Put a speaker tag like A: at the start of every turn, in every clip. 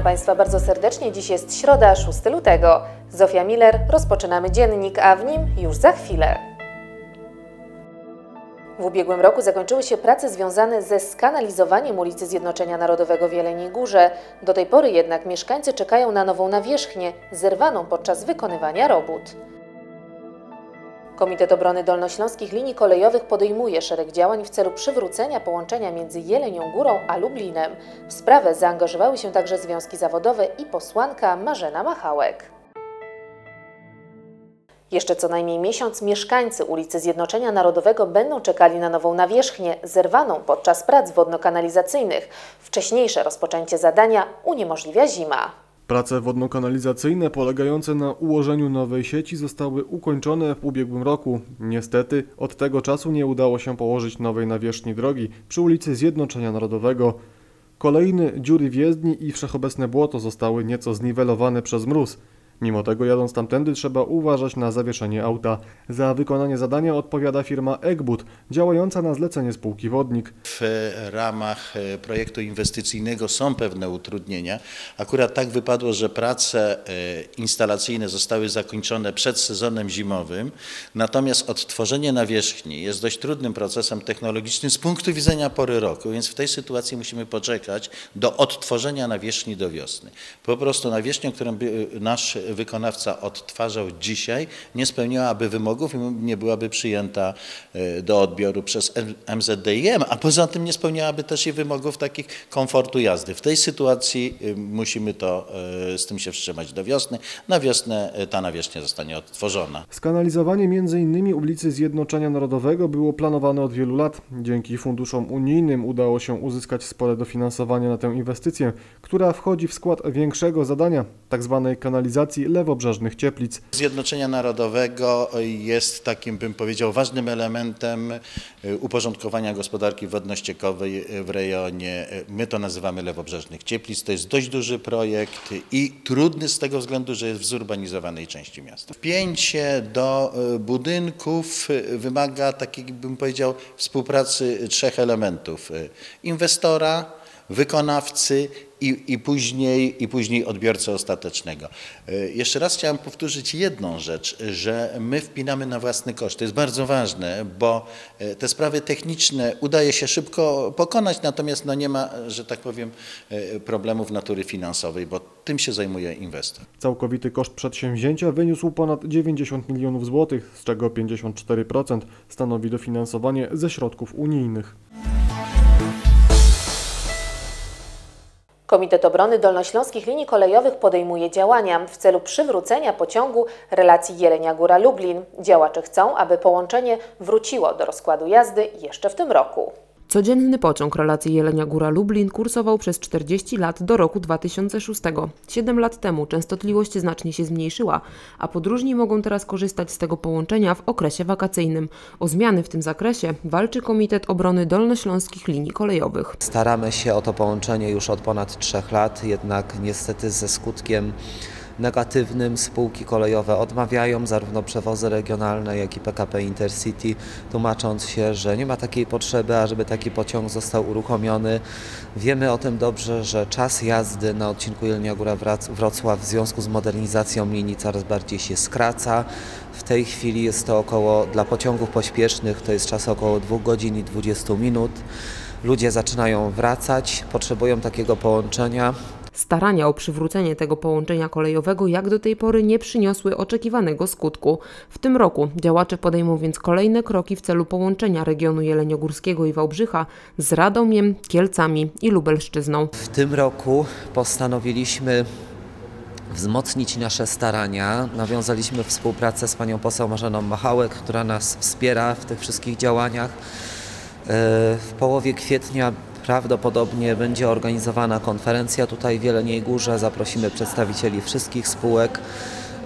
A: Witam Państwa bardzo serdecznie. Dziś jest środa, 6 lutego. Zofia Miller, rozpoczynamy dziennik, a w nim już za chwilę. W ubiegłym roku zakończyły się prace związane ze skanalizowaniem ulicy Zjednoczenia Narodowego w Jeleniej Górze. Do tej pory jednak mieszkańcy czekają na nową nawierzchnię, zerwaną podczas wykonywania robót. Komitet Obrony Dolnośląskich Linii Kolejowych podejmuje szereg działań w celu przywrócenia połączenia między Jelenią Górą a Lublinem. W sprawę zaangażowały się także związki zawodowe i posłanka Marzena Machałek. Jeszcze co najmniej miesiąc mieszkańcy ulicy Zjednoczenia Narodowego będą czekali na nową nawierzchnię, zerwaną podczas prac wodno-kanalizacyjnych. Wcześniejsze rozpoczęcie zadania uniemożliwia zima.
B: Prace wodno-kanalizacyjne polegające na ułożeniu nowej sieci zostały ukończone w ubiegłym roku. Niestety od tego czasu nie udało się położyć nowej nawierzchni drogi przy ulicy Zjednoczenia Narodowego. Kolejne dziury w jezdni i wszechobecne błoto zostały nieco zniwelowane przez mróz. Mimo tego jadąc tamtędy trzeba uważać na zawieszenie auta. Za wykonanie zadania odpowiada firma Egbud, działająca na zlecenie spółki Wodnik.
C: W ramach e, projektu inwestycyjnego są pewne utrudnienia. Akurat tak wypadło, że prace e, instalacyjne zostały zakończone przed sezonem zimowym, natomiast odtworzenie nawierzchni jest dość trudnym procesem technologicznym z punktu widzenia pory roku, więc w tej sytuacji musimy poczekać do odtworzenia nawierzchni do wiosny. Po prostu nawierzchnią, którą e, nasz wykonawca odtwarzał dzisiaj, nie spełniałaby wymogów i nie byłaby przyjęta e, do odbioru przez MZDIM, a poza tym nie spełniałaby też i wymogów takich komfortu jazdy. W tej sytuacji e, musimy to e, z tym się wstrzymać do wiosny. Na wiosnę ta nawierzchnia zostanie odtworzona.
B: Skanalizowanie m.in. ulicy Zjednoczenia Narodowego było planowane od wielu lat. Dzięki funduszom unijnym udało się uzyskać spore dofinansowanie na tę inwestycję, która wchodzi w skład większego zadania, tzw. Tak lewobrzeżnych cieplic.
C: Zjednoczenia Narodowego jest takim, bym powiedział, ważnym elementem y, uporządkowania gospodarki wodno-ściekowej w rejonie, y, my to nazywamy lewobrzeżnych cieplic. To jest dość duży projekt i trudny z tego względu, że jest w zurbanizowanej części miasta. Wpięcie do y, budynków wymaga takiej, bym powiedział, współpracy trzech elementów. Inwestora, wykonawcy i, i, później, i później odbiorcy ostatecznego. E, jeszcze raz chciałem powtórzyć jedną rzecz, że my wpinamy na własny koszt. To jest bardzo ważne, bo e, te sprawy techniczne udaje się szybko pokonać, natomiast no nie ma, że tak powiem, e, problemów natury finansowej, bo tym się zajmuje inwestor.
B: Całkowity koszt przedsięwzięcia wyniósł ponad 90 milionów złotych, z czego 54% stanowi dofinansowanie ze środków unijnych.
A: Komitet Obrony Dolnośląskich Linii Kolejowych podejmuje działania w celu przywrócenia pociągu relacji Jelenia Góra-Lublin. Działacze chcą, aby połączenie wróciło do rozkładu jazdy jeszcze w tym roku.
D: Codzienny pociąg relacji Jelenia Góra-Lublin kursował przez 40 lat do roku 2006. Siedem lat temu częstotliwość znacznie się zmniejszyła, a podróżni mogą teraz korzystać z tego połączenia w okresie wakacyjnym. O zmiany w tym zakresie walczy Komitet Obrony Dolnośląskich Linii Kolejowych.
E: Staramy się o to połączenie już od ponad trzech lat, jednak niestety ze skutkiem negatywnym spółki kolejowe odmawiają zarówno przewozy regionalne, jak i PKP Intercity, tłumacząc się, że nie ma takiej potrzeby, ażeby taki pociąg został uruchomiony. Wiemy o tym dobrze, że czas jazdy na odcinku Jelenia Góra-Wrocław w związku z modernizacją linii coraz bardziej się skraca. W tej chwili jest to około, dla pociągów pośpiesznych to jest czas około 2 godzin i 20 minut. Ludzie zaczynają wracać, potrzebują takiego połączenia.
D: Starania o przywrócenie tego połączenia kolejowego jak do tej pory nie przyniosły oczekiwanego skutku. W tym roku działacze podejmą więc kolejne kroki w celu połączenia regionu Jeleniogórskiego i Wałbrzycha z Radomiem, Kielcami i Lubelszczyzną.
E: W tym roku postanowiliśmy wzmocnić nasze starania. Nawiązaliśmy współpracę z panią poseł Marzeną Machałek, która nas wspiera w tych wszystkich działaniach. E, w połowie kwietnia Prawdopodobnie będzie organizowana konferencja tutaj w Jeleniej Górze. Zaprosimy przedstawicieli wszystkich spółek.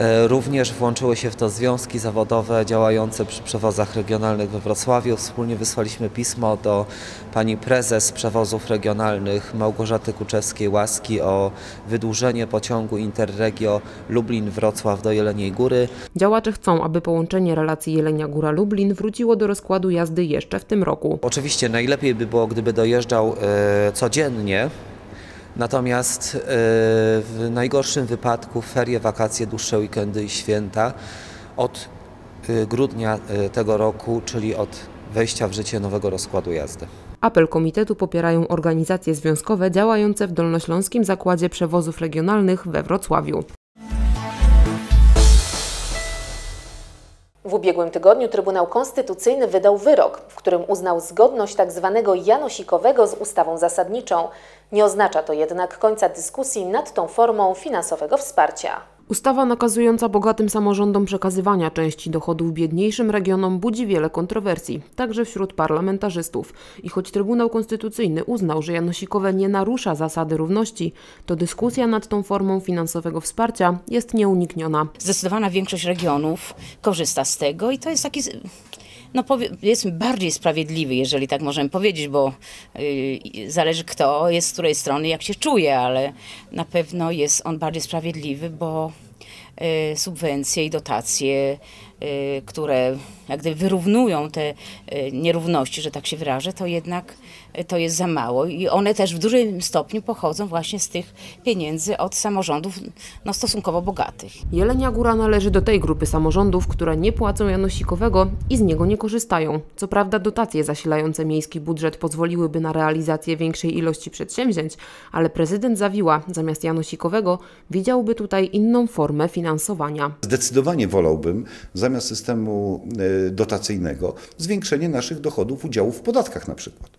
E: E, również włączyły się w to związki zawodowe działające przy przewozach regionalnych we Wrocławiu. Wspólnie wysłaliśmy pismo do pani prezes przewozów regionalnych Małgorzaty Kuczewskiej-Łaski o wydłużenie pociągu Interregio Lublin-Wrocław do Jeleniej Góry.
D: Działacze chcą, aby połączenie relacji Jelenia Góra-Lublin wróciło do rozkładu jazdy jeszcze w tym roku.
E: Oczywiście najlepiej by było, gdyby dojeżdżał e, codziennie Natomiast e, w najgorszym wypadku ferie, wakacje, dłuższe weekendy i święta od e, grudnia e, tego roku, czyli od wejścia w życie nowego rozkładu jazdy.
D: Apel komitetu popierają organizacje związkowe działające w Dolnośląskim Zakładzie Przewozów Regionalnych we Wrocławiu.
A: W ubiegłym tygodniu Trybunał Konstytucyjny wydał wyrok, w którym uznał zgodność tzw. janosikowego z ustawą zasadniczą. Nie oznacza to jednak końca dyskusji nad tą formą finansowego wsparcia.
D: Ustawa nakazująca bogatym samorządom przekazywania części dochodów biedniejszym regionom budzi wiele kontrowersji, także wśród parlamentarzystów. I choć Trybunał Konstytucyjny uznał, że Janosikowe nie narusza zasady równości, to dyskusja nad tą formą finansowego wsparcia jest nieunikniona.
F: Zdecydowana większość regionów korzysta z tego i to jest taki no powiedzmy bardziej sprawiedliwy, jeżeli tak możemy powiedzieć, bo yy, zależy kto jest z której strony, jak się czuje, ale na pewno jest on bardziej sprawiedliwy, bo yy, subwencje i dotacje, yy, które jak gdyby wyrównują te yy, nierówności, że tak się wyrażę, to jednak to jest za mało i one też w dużym stopniu pochodzą właśnie z tych pieniędzy od samorządów no, stosunkowo bogatych.
D: Jelenia Góra należy do tej grupy samorządów, które nie płacą janosikowego i z niego nie korzystają. Co prawda dotacje zasilające miejski budżet pozwoliłyby na realizację większej ilości przedsięwzięć, ale prezydent Zawiła zamiast janosikowego widziałby tutaj inną formę finansowania.
G: Zdecydowanie wolałbym zamiast systemu e, dotacyjnego zwiększenie naszych dochodów udziału w podatkach na przykład.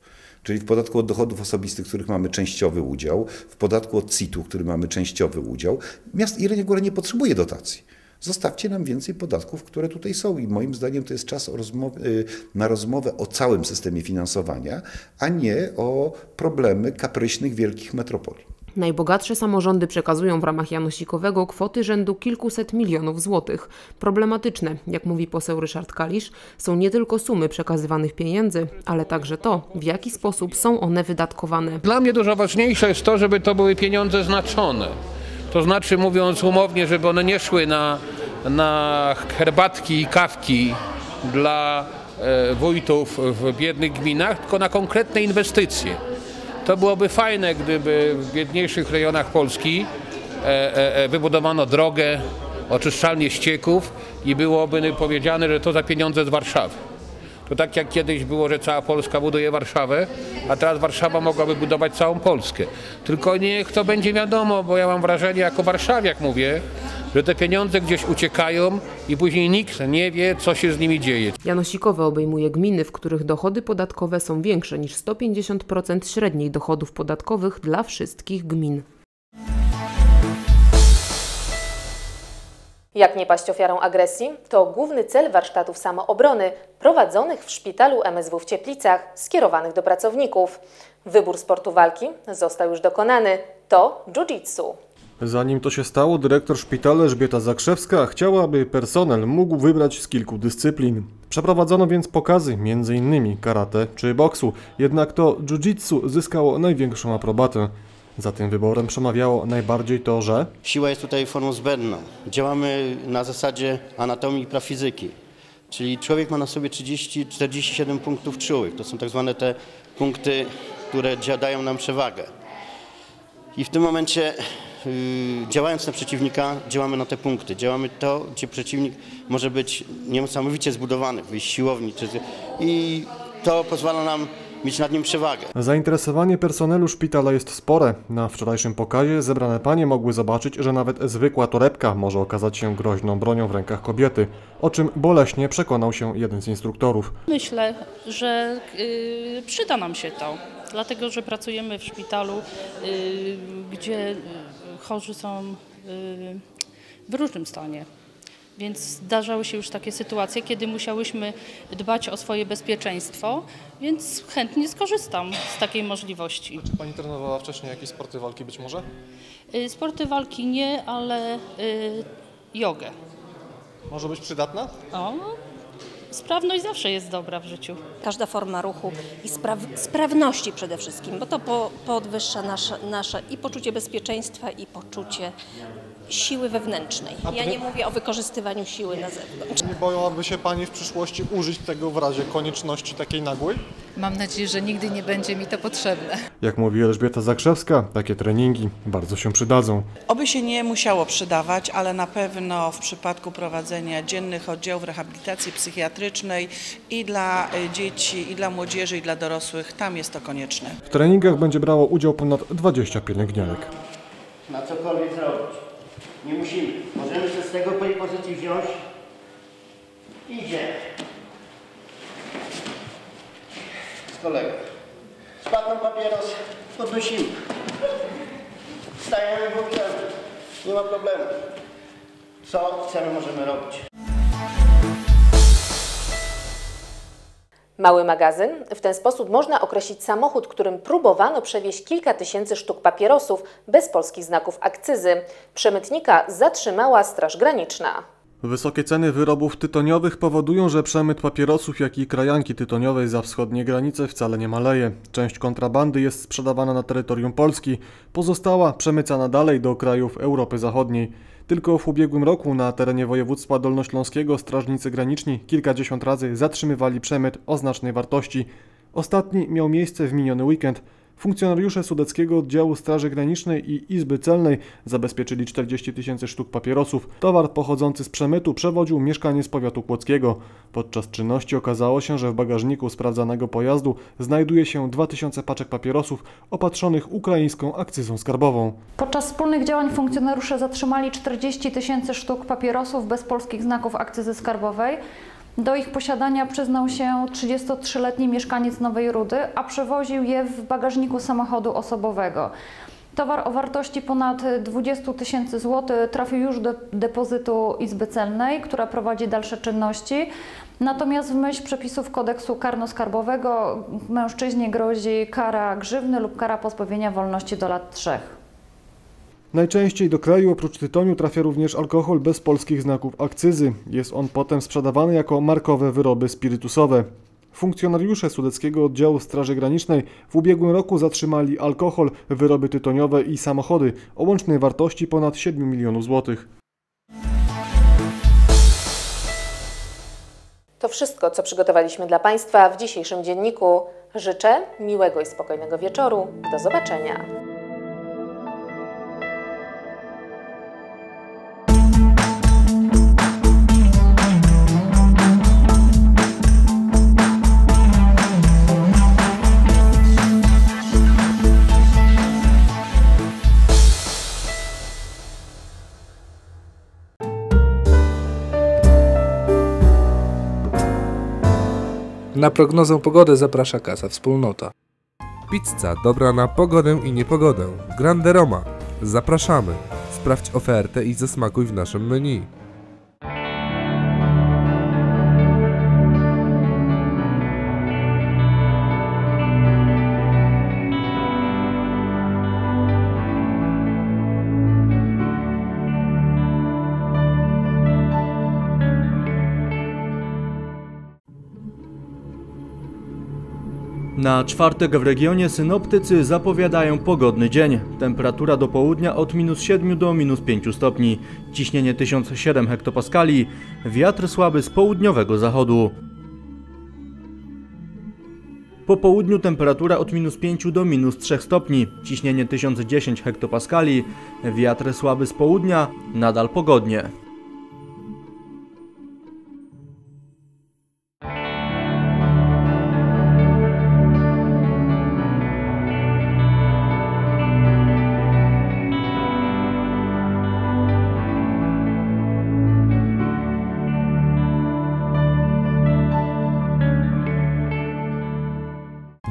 G: Czyli w podatku od dochodów osobistych, których mamy częściowy udział, w podatku od CIT-u, w którym mamy częściowy udział. Miast Jelenia Góra nie potrzebuje dotacji. Zostawcie nam więcej podatków, które tutaj są. I moim zdaniem to jest czas rozmowy, na rozmowę o całym systemie finansowania, a nie o problemy kapryśnych wielkich metropolii.
D: Najbogatsze samorządy przekazują w ramach Janosikowego kwoty rzędu kilkuset milionów złotych. Problematyczne, jak mówi poseł Ryszard Kalisz, są nie tylko sumy przekazywanych pieniędzy, ale także to, w jaki sposób są one wydatkowane.
H: Dla mnie dużo ważniejsze jest to, żeby to były pieniądze znaczone. To znaczy, mówiąc umownie, żeby one nie szły na, na herbatki i kawki dla e, wójtów w biednych gminach, tylko na konkretne inwestycje. To byłoby fajne, gdyby w biedniejszych rejonach Polski e, e, e, wybudowano drogę, oczyszczalnię ścieków i byłoby powiedziane, że to za pieniądze z Warszawy. To tak jak kiedyś było, że cała Polska buduje Warszawę, a teraz Warszawa mogłaby budować całą Polskę. Tylko niech to będzie wiadomo, bo ja mam wrażenie, jako warszawiak mówię, że te pieniądze gdzieś uciekają i później nikt nie wie, co się z nimi dzieje.
D: Janosikowe obejmuje gminy, w których dochody podatkowe są większe niż 150% średnich dochodów podatkowych dla wszystkich gmin.
A: Jak nie paść ofiarą agresji, to główny cel warsztatów samoobrony prowadzonych w szpitalu MSW w Cieplicach, skierowanych do pracowników. Wybór sportu walki został już dokonany. To jiu-jitsu.
B: Zanim to się stało, dyrektor szpitala Elżbieta Zakrzewska chciała, aby personel mógł wybrać z kilku dyscyplin. Przeprowadzono więc pokazy m.in. karate czy boksu, jednak to jiu-jitsu zyskało największą aprobatę. Za tym wyborem przemawiało najbardziej to, że
I: Siła jest tutaj formą zbędną. Działamy na zasadzie anatomii i prafizyki. Czyli człowiek ma na sobie 30-47 punktów czułych. To są tak zwane te punkty, które dają nam przewagę. I w tym momencie, działając na przeciwnika, działamy na te punkty. Działamy to, gdzie przeciwnik może być niesamowicie zbudowany, wyjść z siłowni. Czy, I to pozwala nam mieć nad nim przewagę.
B: zainteresowanie personelu szpitala jest spore. Na wczorajszym pokazie zebrane panie mogły zobaczyć, że nawet zwykła torebka może okazać się groźną bronią w rękach kobiety, o czym boleśnie przekonał się jeden z instruktorów.
J: Myślę, że y, przyda nam się to, dlatego że pracujemy w szpitalu, y, gdzie y, chorzy są y, w różnym stanie. Więc zdarzały się już takie sytuacje, kiedy musiałyśmy dbać o swoje bezpieczeństwo, więc chętnie skorzystam z takiej możliwości.
K: Czy Pani trenowała wcześniej jakieś sporty walki być może?
J: Y, Sporty walki nie, ale y, jogę.
K: Może być przydatna?
J: O, sprawność zawsze jest dobra w życiu.
L: każda forma ruchu i spraw, sprawności przede wszystkim, bo to po, podwyższa nasze, nasze i poczucie bezpieczeństwa, i poczucie siły wewnętrznej.
K: A
L: Ja nie mówię o wykorzystywaniu siły na zewnątrz.
K: Nie bołaby się Pani w przyszłości użyć tego w razie konieczności takiej nagłej?
M: Mam nadzieję, że nigdy nie będzie mi to potrzebne.
B: Jak mówi Elżbieta Zakrzewska, takie treningi bardzo się przydadzą.
N: Oby się nie musiało przydawać, ale na pewno w przypadku prowadzenia dziennych oddziałów rehabilitacji psychiatrycznej i dla y, dzieci, i dla młodzieży, i dla dorosłych, tam jest to konieczne.
B: W treningach będzie brało udział ponad 20 pielęgniarek.
O: na cokolwiek zrobić. Nie musimy. Możemy się z tego pozycji wziąć. Idzie. Z kolegą. Spadł nam papieros, podnosimy. Stajemy w obszarze. Nie ma problemu. Co chcemy, możemy robić.
A: Mały magazyn. W ten sposób można określić samochód, którym próbowano przewieźć kilka tysięcy sztuk papierosów bez polskich znaków akcyzy. Przemytnika zatrzymała Straż Graniczna.
B: Wysokie ceny wyrobów tytoniowych powodują, że przemyt papierosów, jak i krajanki tytoniowej za wschodnie granice wcale nie maleje. Część kontrabandy jest sprzedawana na terytorium Polski, pozostała przemycana dalej do krajów Europy Zachodniej. Tylko w ubiegłym roku na terenie województwa dolnośląskiego strażnicy graniczni kilkadziesiąt razy zatrzymywali przemyt o znacznej wartości. Ostatni miał miejsce w miniony weekend. Funkcjonariusze Sudeckiego Oddziału Straży Granicznej i Izby Celnej zabezpieczyli 40 tysięcy sztuk papierosów. Towar pochodzący z przemytu przewodził mieszkaniec powiatu kłodzkiego. Podczas czynności okazało się, że w bagażniku sprawdzanego pojazdu znajduje się 2000 paczek papierosów opatrzonych ukraińską akcyzą skarbową.
P: Podczas wspólnych działań funkcjonariusze zatrzymali 40 tysięcy sztuk papierosów bez polskich znaków akcyzy skarbowej. Do ich posiadania przyznał się 33-letni mieszkaniec Nowej Rudy, a przewoził je w bagażniku samochodu osobowego. Towar o wartości ponad 20 tysięcy złotych trafił już do depozytu Izby Celnej, która prowadzi dalsze czynności. Natomiast w myśl przepisów kodeksu karno-skarbowego mężczyźnie grozi kara grzywny lub kara pozbawienia wolności do lat trzech.
B: Najczęściej do kraju oprócz tytoniu trafia również alkohol bez polskich znaków akcyzy. Jest on potem sprzedawany jako markowe wyroby spirytusowe. Funkcjonariusze Sudeckiego Oddziału Straży Granicznej w ubiegłym roku zatrzymali alkohol, wyroby tytoniowe i samochody o łącznej wartości ponad 7 milionów złotych.
A: To wszystko, co przygotowaliśmy dla Państwa w dzisiejszym dzienniku. Życzę miłego i spokojnego wieczoru. Do zobaczenia.
Q: Na prognozę pogody zaprasza Kasa Wspólnota.
R: Pizza dobra na pogodę i niepogodę. Grande Roma. Zapraszamy. Sprawdź ofertę i zasmakuj w naszym menu.
S: Na czwartek w regionie synoptycy zapowiadają pogodny dzień. Temperatura do południa od minus 7 do minus 5 stopni. Ciśnienie 1007 hektopaskali. Wiatr słaby z południowego zachodu. Po południu temperatura od minus 5 do minus 3 stopni. Ciśnienie 1010 hektopaskali. Wiatr słaby z południa. Nadal pogodnie.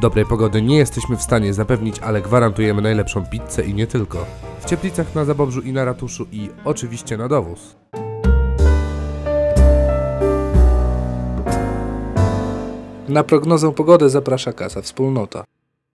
R: Dobrej pogody nie jesteśmy w stanie zapewnić, ale gwarantujemy najlepszą pizzę i nie tylko. W Cieplicach na Zabobrzu i na Ratuszu i oczywiście na dowóz.
Q: Na prognozę pogody zaprasza Kasa Wspólnota.